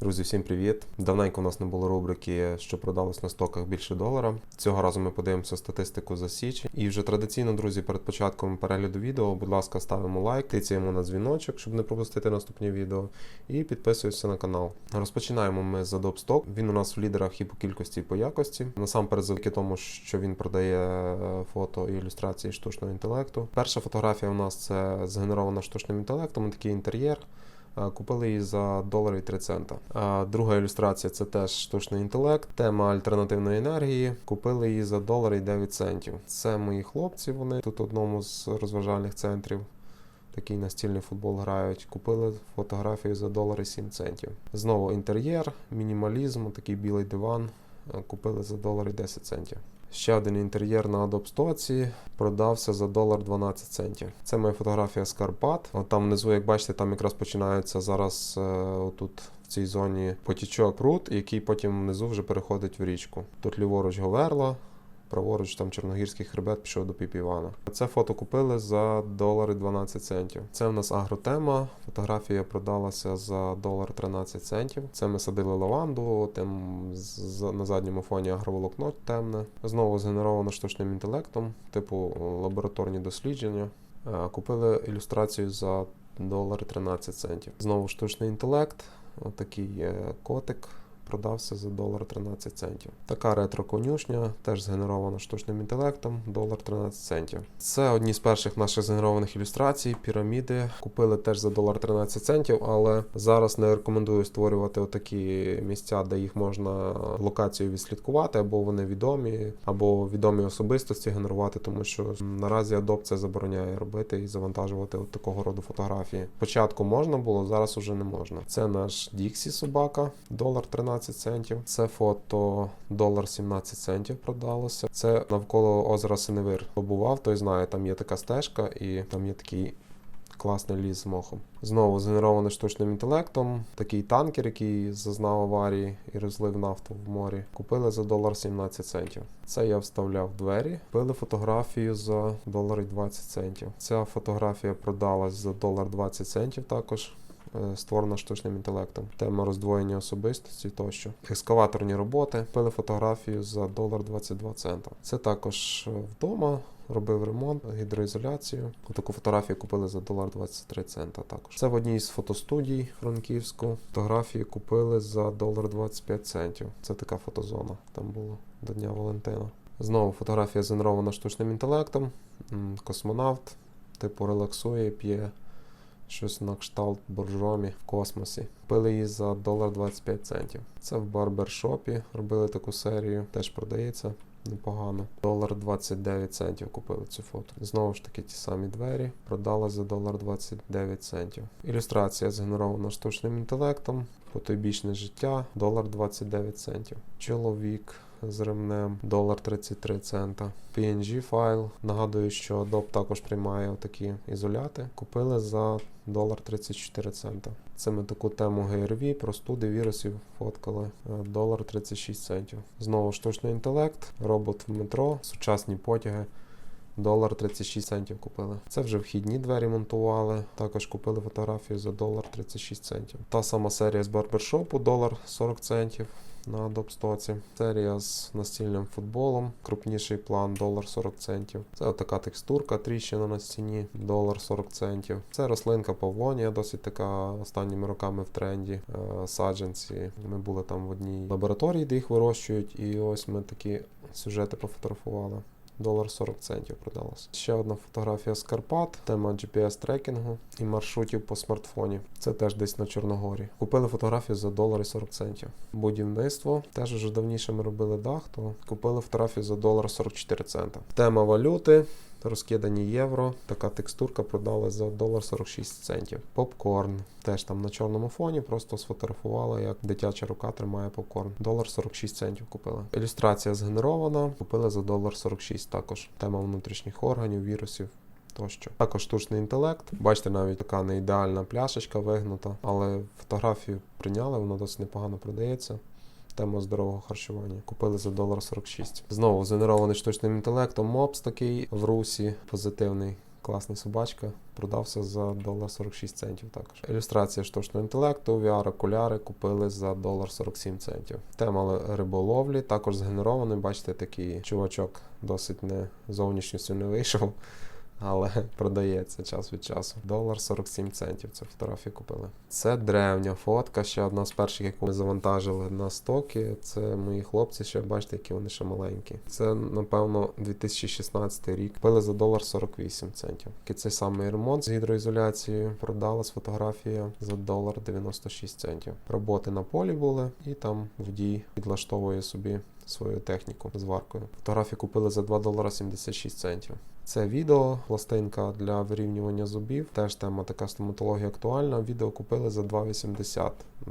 Друзі, всім привіт! Давненько у нас не було рубрики, що продалось на стоках більше долара. Цього разу ми подивимося статистику за січень. І вже традиційно, друзі, перед початком перегляду відео, будь ласка, ставимо лайк, тицяємо на дзвіночок, щоб не пропустити наступні відео, і підписуємося на канал. Розпочинаємо ми з Adobe Stock. Він у нас в лідерах і по кількості, і по якості. Насамперед, завдяки тому, що він продає е, фото і ілюстрації штучного інтелекту. Перша фотографія у нас це згенерована штучним інтелектом, такий інтер'єр. Е, Купили її за долар і 3 цента. А друга ілюстрація це теж штучний інтелект, тема альтернативної енергії. Купили її за долар і 9 центів. Це мої хлопці. Вони тут в одному з розважальних центрів. Такий настільний футбол грають. Купили фотографію за долар і 7 центів. Знову інтер'єр, мінімалізм, такий білий диван. Е, Купили за долар і 10 центів. Ще один інтер'єр на Adobe Stoці продався за долар 12 центів. Це моя фотографія з Карпат. От там внизу, як бачите, там якраз починається зараз е, отут в цій зоні потічок пруд, який потім внизу вже переходить в річку. Тут ліворуч Говерло, праворуч там Чорногірський хребет пішов до Піпівана. Це фото купили за долар і 12 центів. Це в нас агротема. Фотографія продалася за долар 13 центів. Це ми садили лаванду, тим на задньому фоні агроволокно темне. Знову згенеровано штучним інтелектом, типу лабораторні дослідження. Е, Купили ілюстрацію за долар 13 центів. Знову штучний інтелект. Отакий котик продався за долар 13 центів. Така ретро-конюшня, теж згенерована штучним інтелектом, долар 13 центів. Це одні з перших наших згенерованих ілюстрацій, піраміди. Купили теж за долар 13 центів, але зараз не рекомендую створювати отакі місця, де їх можна локацію відслідкувати, або вони відомі, або відомі особистості генерувати, тому що наразі Adobe забороняє робити і завантажувати от такого роду фотографії. Спочатку можна було, зараз уже не можна. Це наш Діксі собака, долар 13 центів. Це фото долар 17 центів продалося. Це навколо озера Синевир. Побував, той знає, там є така стежка і там є такий. Класний ліс з мохом. Знову згенерований штучним інтелектом. Такий танкер, який зазнав аварії і розлив нафту в морі. Купили за долар 17 центів. Це я вставляв в двері. Купили фотографію за долар 20 центів. Ця фотографія продалась за долар 20 центів також. Е, Створена штучним інтелектом. Тема роздвоєння особистості тощо. Екскаваторні роботи. Купили фотографію за долар 22 цента. Це також е, вдома. Робив ремонт, гідроізоляцію. Таку фотографію купили за долар 23 цента також. Це в одній з фотостудій Франківську. Фотографії купили за долар 25 центів. Це така фотозона там було до Дня Валентина. Знову фотографія згенерована штучним інтелектом. Космонавт, типу, релаксує, п'є щось на кшталт боржомі в космосі. Купили її за долар 25 центів. Це в барбершопі робили таку серію, теж продається непогано. Долар 29 центів купили цю фото. Знову ж таки, ті самі двері продала за долар 29 центів. Ілюстрація згенерована штучним інтелектом. Потойбічне життя, долар 29 центів. Чоловік з ремнем, долар 33 цента. PNG файл. Нагадую, що Adobe також приймає такі ізоляти. Купили за долар 34 цента. Це ми таку тему ГРВ, простуди, вірусів фоткали. Е, Долар 36 центів. Знову штучний інтелект, робот в метро, сучасні потяги. Долар 36 центів купили. Це вже вхідні двері монтували. Також купили фотографію за долар 36 центів. Та сама серія з барбершопу, долар 40 центів на Stock. Серія з настільним футболом, крупніший план, долар 40 центів. Це така текстурка, тріщина на стіні, долар 40 центів. Це рослинка павлонія, досить така останніми роками в тренді. Е, Саджанці. Ми були там в одній лабораторії, де їх вирощують, і ось ми такі сюжети пофотографували. Долар 40 центів продалось. Ще одна фотографія з Карпат, тема GPS трекінгу і маршрутів по смартфоні. Це теж десь на Чорногорі. Купили фотографію за долар і 40 центів. Будівництво теж вже давніше ми робили дах, то купили фотографію за долар 44 цента. Тема валюти. Розкидані євро, така текстурка продала за долар 46 центів. Попкорн теж там на чорному фоні, просто сфотографували, як дитяча рука тримає попкорн. Долар 46 центів купили. Ілюстрація згенерована, купили за долар 46 також. Тема внутрішніх органів, вірусів. Тощо. Також штучний інтелект. Бачите, навіть така не ідеальна пляшечка вигнута, але фотографію прийняли, вона досить непогано продається. Тема здорового харчування. Купили за долар 46. Знову згенерований штучним інтелектом. Мопс такий в русі, позитивний класний собачка. Продався за долар 46 центів також. Ілюстрація штучного інтелекту, VR-окуляри купили за долар 47 центів. Тема риболовлі також згенерований. Бачите, такий чувачок досить не зовнішністю не вийшов. Але продається час від часу. Долар 47 центів. Це фотографії купили. Це древня фотка. Ще одна з перших, яку ми завантажили на стоки. Це мої хлопці, ще бачите, які вони ще маленькі. Це, напевно, 2016 рік. Купили за долар 48 центів. І цей самий ремонт з гідроізоляцією. Продалась фотографія за долар 96 центів. Роботи на полі були, і там водій підлаштовує собі свою техніку з варкою. Фотографії купили за 2 долара 76 центів. Це відео, пластинка для вирівнювання зубів. Теж тема така стоматологія актуальна. Відео купили за 2,80.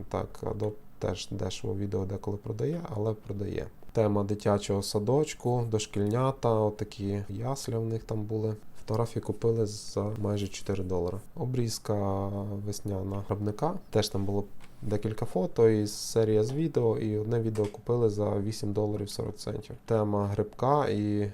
Так, Adobe теж дешево відео деколи продає, але продає. Тема дитячого садочку, дошкільнята, отакі ясля в них там були. Фотографії купили за майже 4 долари. Обрізка весняна грабника. Теж там було декілька фото і серія з відео, і одне відео купили за 8 доларів 40 центів. Тема грибка і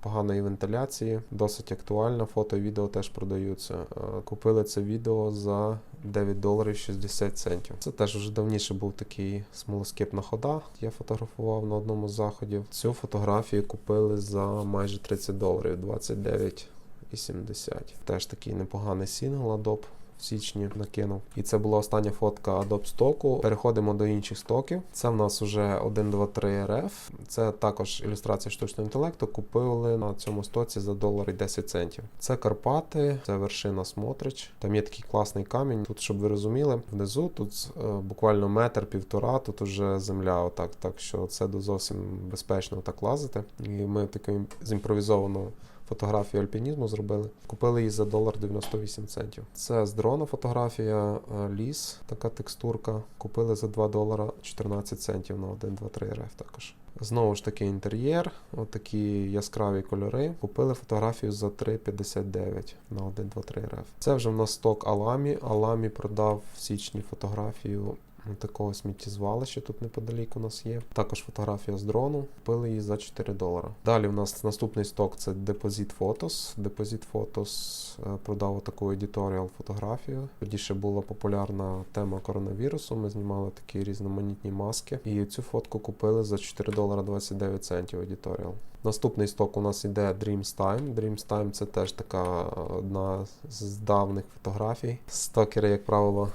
поганої вентиляції досить актуальна. Фото і відео теж продаються. Е, Купили це відео за 9 доларів 60 центів. Це теж вже давніше був такий смолоскипна хода. Я фотографував на одному з заходів. Цю фотографію купили за майже 30 доларів 29,70. Теж такий непоганий сінгл Adobe в січні накинув. І це була остання фотка Adobe стоку. Переходимо до інших стоків. Це в нас вже 1, 2, 3 RF. Це також ілюстрація штучного інтелекту. Купили на цьому стоці за долар і 10 центів. Це Карпати, це вершина Смотрич. Там є такий класний камінь. Тут, щоб ви розуміли, внизу тут е, буквально метр півтора. Тут уже земля. Отак, так що це зовсім безпечно так лазити. І ми таким зімпровізованого фотографію альпінізму зробили. Купили її за долар 98 центів. Це з дрона фотографія е, ліс, така текстурка. Купили за 2 долара 14 центів на 1, 2, 3 RF також. Знову ж таки інтер'єр, отакі яскраві кольори. Купили фотографію за 3,59 на 1, 2, 3 RF. Це вже в нас сток Аламі. Аламі продав в січні фотографію такого сміттєзвалища тут неподалік у нас є. Також фотографія з дрону. Купили її за 4 долара. Далі у нас наступний сток це Deposit Photos. Deposit Photos е, продав таку едіторіал фотографію. Тоді ще була популярна тема коронавірусу. Ми знімали такі різноманітні маски. І цю фотку купили за 4 долара 29 центів едіторіал. Наступний сток у нас іде Dreams Time. Dreams Time це теж така одна з давних фотографій. Стокери, як правило,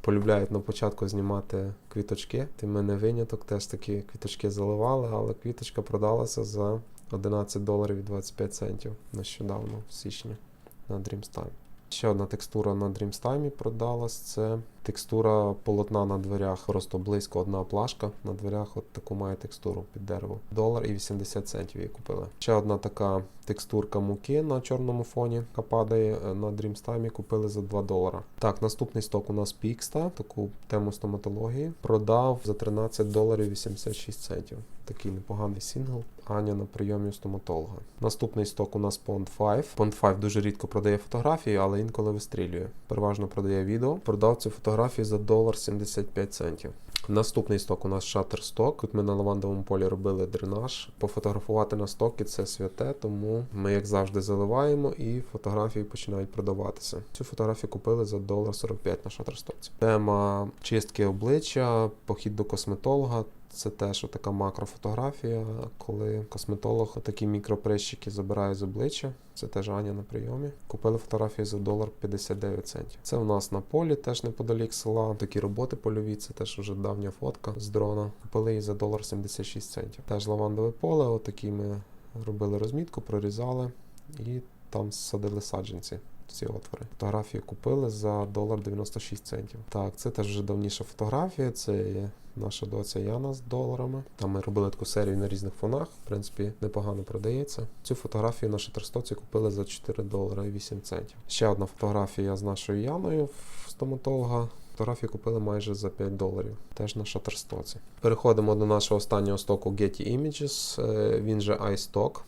полюбляють на початку знімати квіточки. Ти мене виняток, теж такі квіточки заливали, але квіточка продалася за 11 доларів і 25 центів нещодавно, в січні на Dreamstime. Ще одна текстура на Dreamstime продалась. Це текстура полотна на дверях, просто близько одна плашка на дверях. От таку має текстуру під дерево. Долар і 80 центів її купили. Ще одна така текстурка муки на чорному фоні, яка падає е, на Dreams Time, купили за 2 долара. Так, наступний сток у нас Pixta, таку тему стоматології. Продав за 13 доларів 86 центів. Такий непоганий сингл. Аня на прийомі у стоматолога. Наступний сток у нас Pond 5. Pond 5 дуже рідко продає фотографії, але інколи вистрілює. Переважно продає відео. Продав цю фотографію за долар 75 центів. Наступний сток у нас Shutterstock. Тут ми на лавандовому полі робили дренаж. Пофотографувати на стоки це святе, тому ми, як завжди, заливаємо і фотографії починають продаватися. Цю фотографію купили за долар 45 на Shutterstock. Тема чистки обличчя, похід до косметолога. Це теж така макрофотографія, коли косметолог такі мікроприщики забирає з обличчя. Це теж Аня на прийомі. Купили фотографію за долар 59 центів. Це в нас на полі, теж неподалік села. Такі роботи польові, це теж вже давня фотка з дрона. Купили її за долар 76 центів. Теж лавандове поле, отакі ми робили розмітку, прорізали і там садили саджанці. Ці отвори. Фотографію купили за долар 96 центів. Так, це теж вже давніша фотографія. Це наша доця Яна з доларами. Там ми робили таку серію на різних фонах. В принципі, непогано продається. Цю фотографію на шатерстоці купили за 4 долара і 8 центів. Ще одна фотографія з нашою Яною в стоматолога. Фотографію купили майже за 5 доларів, теж на шатерстоці. Переходимо до нашого останнього стоку Getty Images. Е, Він же iStock.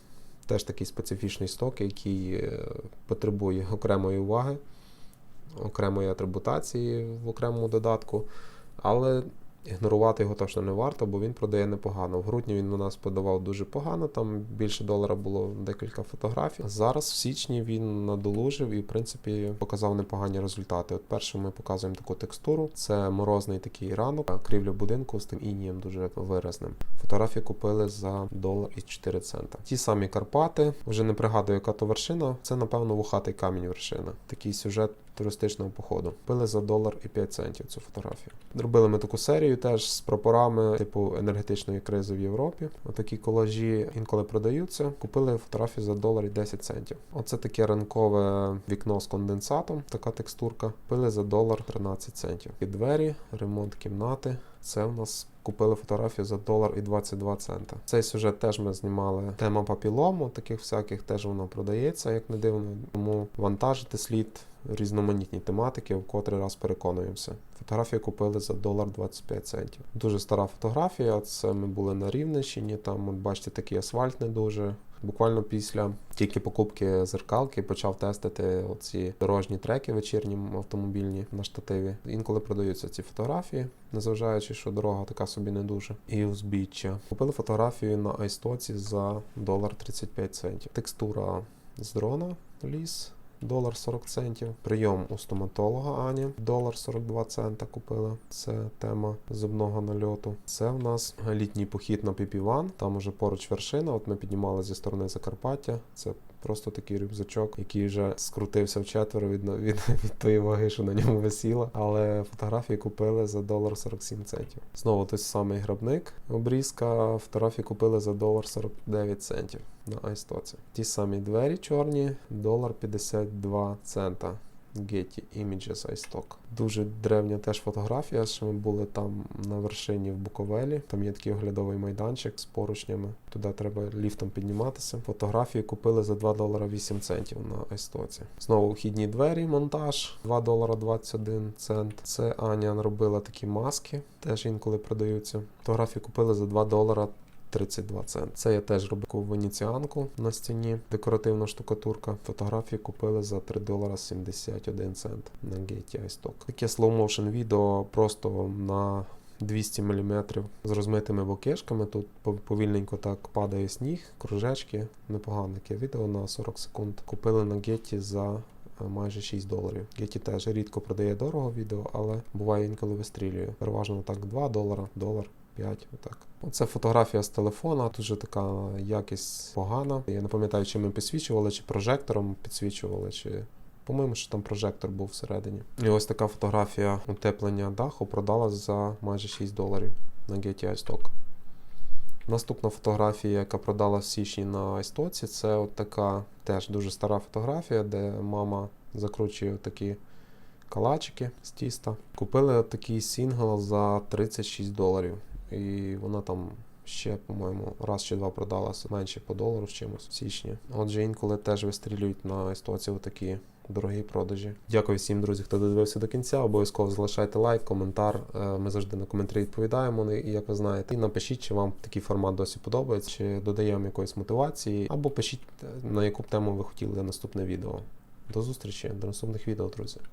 Теж такий специфічний сток, який е, потребує окремої уваги, окремої атрибутації в окремому додатку. Але Ігнорувати його точно не варто, бо він продає непогано. В грудні він у нас подавав дуже погано, там більше долара було декілька фотографій. Зараз в січні він надолужив і, в принципі, показав непогані результати. От перше ми показуємо таку текстуру. Це морозний такий ранок, крівля будинку з тим інієм дуже виразним. Фотографії купили за долар і 4 цента. Ті самі Карпати, вже не пригадую, яка то вершина. Це, напевно, вухатий камінь вершина. Такий сюжет туристичного походу. Пили за долар і 5 центів цю фотографію. Робили ми таку серію теж з прапорами типу енергетичної кризи в Європі. Отакі колажі інколи продаються. Купили фотографію за долар і 10 центів. Оце таке ранкове вікно з конденсатом, така текстурка. Пили за долар 13 центів. І двері, ремонт кімнати. Це в нас купили фотографію за долар і 22 цента. Цей сюжет теж ми знімали. Тема папілому, таких всяких теж воно продається, як не дивно. Тому вантажити слід різноманітні тематики, в котрий раз переконуємося. Фотографію купили за долар 25 центів. Дуже стара фотографія. Це ми були на Рівненщині. Там, от бачите, такий асфальт не дуже. Буквально після тільки покупки зеркалки почав тестити оці дорожні треки вечірні автомобільні на штативі. Інколи продаються ці фотографії, незважаючи, що дорога така собі не дуже. І узбіччя. Купили фотографію на айстоці за долар 35 центів. Текстура з дрона ліс. Долар 40 центів. Прийом у стоматолога Ані. Долар 42 цента купила. Це тема зубного нальоту. Це в нас літній похід на Піпіван. Там уже поруч вершина. От ми піднімали зі сторони Закарпаття. Це просто такий рюкзачок, який вже скрутився вчетверо від, від, від тої ваги, що на ньому висіла. Але фотографії купили за долар 47 центів. Знову той самий грабник. Обрізка. Фотографії купили за долар 49 центів на айстоці. Ті самі двері чорні, долар 52 цента. Getty Images iStock. Дуже древня теж фотографія, що ми були там на вершині в Буковелі. Там є такий оглядовий майданчик з поручнями. Туди треба ліфтом підніматися. Фотографії купили за 2 долара 8 центів на айстоці. Знову вхідні двері, монтаж 2 долара 21 цент. Це Аня робила такі маски, теж інколи продаються. Фотографії купили за 2 долара 32 цент. Це я теж робив венеціанку на стіні, декоративна штукатурка. Фотографії купили за 3 долара 71 цент на Getty iStock. Таке motion відео просто на 200 мм з розмитими бокешками. Тут повільненько так падає сніг, кружечки. Непогане відео на 40 секунд. Купили на Getty за майже 6 доларів. Getty теж рідко продає дорого відео, але буває інколи вистрілює. Переважно так 2 долара, долар. 5, отак. Це фотографія з телефона, дуже така якість погана. Я не пам'ятаю, чи ми підсвічували, чи прожектором підсвічували, чи. По-моєму, що там прожектор був всередині. І ось така фотографія утеплення даху продала за майже 6 доларів на Getty iStock. Наступна фотографія, яка продала в січні на iStock, це от така теж дуже стара фотографія, де мама закручує такі калачики з тіста. Купили от такий сінгл за 36 доларів. І вона там ще, по-моєму, раз чи два продалася менше по долару з чимось в січні. Отже, інколи теж вистрілюють на істоці такі дорогі продажі. Дякую всім, друзі, хто додивився до кінця. Обов'язково залишайте лайк, коментар. Ми завжди на коментарі відповідаємо, як ви знаєте. І напишіть, чи вам такий формат досі подобається, чи додаємо якоїсь мотивації, або пишіть, на яку б тему ви хотіли наступне відео. До зустрічі, до наступних відео, друзі.